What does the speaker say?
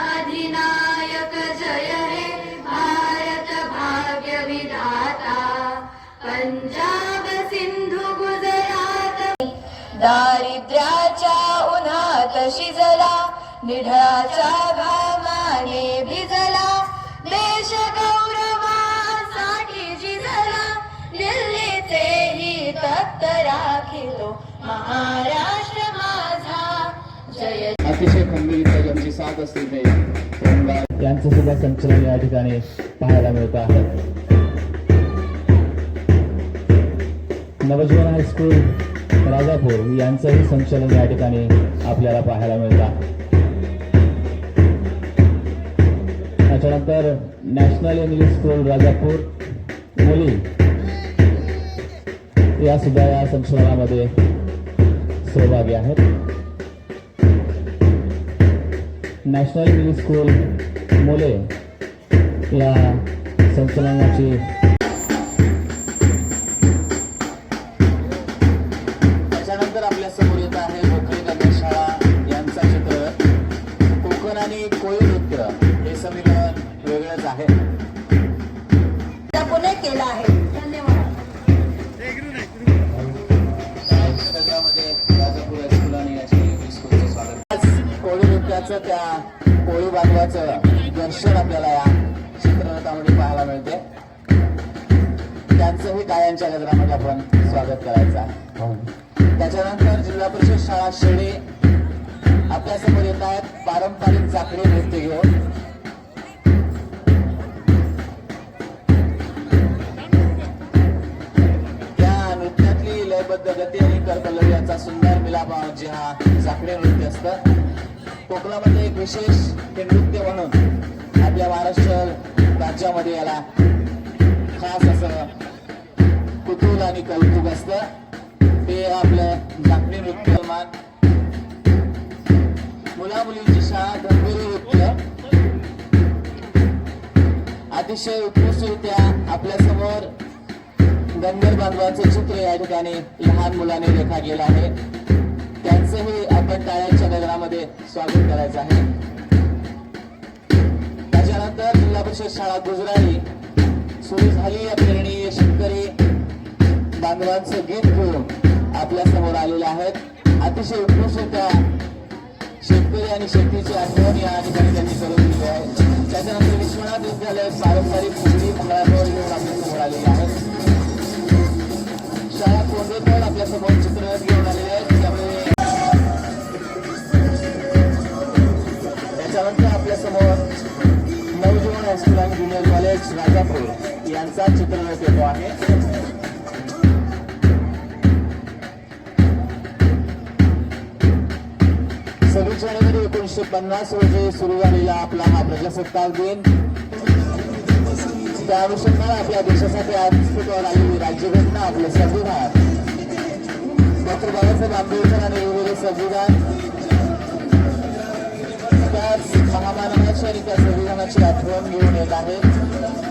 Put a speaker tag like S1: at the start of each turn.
S1: अधिनायक जय हे भारत भाग्य विधाता। पंजाब सिंधू गुजरात। दारिद्र्याच्या उन्हात शिजला निढळाच्या घामाने भिजला। महाराष्ट्र माझा. जय
S2: अतिशय खंबीर साथ असते
S3: यांचं सुद्धा संचलन या ठिकाणी पाहायला मिळत आहे. नवजीवन हायस्कूल राजापूर यांचंही संचलन या ठिकाणी आपल्याला पाहायला मिळत आहे. त्याच्यानंतर नॅशनल इंग्लिश स्कूल राजापूर मुली. या सुद्धा या संचलनामध्ये सहभागी आहेत. नॅशनल इंग्लिश स्कूल मुले या संचलनाची
S2: त्याच्यानंतर आपल्यासमोर येत आहे गोखले कन्या शाळा यांचा चित्र. कोकण आणि कोळी नृत्य हे समीकरण वेगळंच आहे.
S1: पुणे केला आहे.
S2: नृत्याचं त्या कोळी बांधवाचं दर्शन आपल्याला या चित्ररथामध्ये पाहायला मिळते. त्यांचंही गायांच्या गजरामध्ये आपण स्वागत करायचं आहे. त्याच्यानंतर जिल्हा परिषद शाळा शेळे आपल्यासमोर येत आहेत. पारंपरिक चाकरी नृत्य घेऊन. त्या नृत्यातली लयबद्ध गती आणि करपल्लवी याचा सुंदर मिलाप जे हा चाकरी नृत्य असतं. कोकणामध्ये एक विशेष हे नृत्य म्हणून आपल्या महाराष्ट्र राज्यामध्ये याला खास असं कुतूहल आणि कौतुक असतं. ते आपलं जागणी नृत्य मान मुला मुलींची शाळा गंभीर नृत्य अतिशय उत्कृष्टरित्या आपल्यासमोर गंगर बांधवाचं चित्र या ठिकाणी लहान मुलाने रेखा गेला आहे. त्यांचंही आपण टाळ्यांच्या नगरामध्ये स्वागत करायचं आहे. त्याच्यानंतर जिल्हा परिषद शाळा गुजराई. सुरू झाली या पेरणी शेतकरी बांधवांचं गीत घेऊन आपल्यासमोर आलेले आहेत. अतिशय उत्कृष्टरित्या शेतकरी आणि शेतीची आठवण या ठिकाणी त्यांनी करून दिली आहे. त्याच्यानंतर विश्वनाथ विद्यालय पारंपरिक फुगडी मंगळागौर घेऊन आपल्यासमोर आलेले आहेत. शाळा कोंडेकर आपल्यासमोर चित्र घेऊन आलेले आहेत. कॉलेज राजापूर यांचा चित्ररथ येतो आहे. सव्वीस जानेवारी एकोणीसशे पन्नास रोजी सुरू झालेला आपला हा प्रजासत्ताक दिन. त्या अनुषंगाने आपल्या देशासाठी अस्तित्वात आलेली राज्यघटना आपलं संविधान. डॉक्टर बाबासाहेब आंबेडकर आणि संविधान. त्याच महामानवाची आणि त्या संविधानाची आठवण घेऊन येत आहे.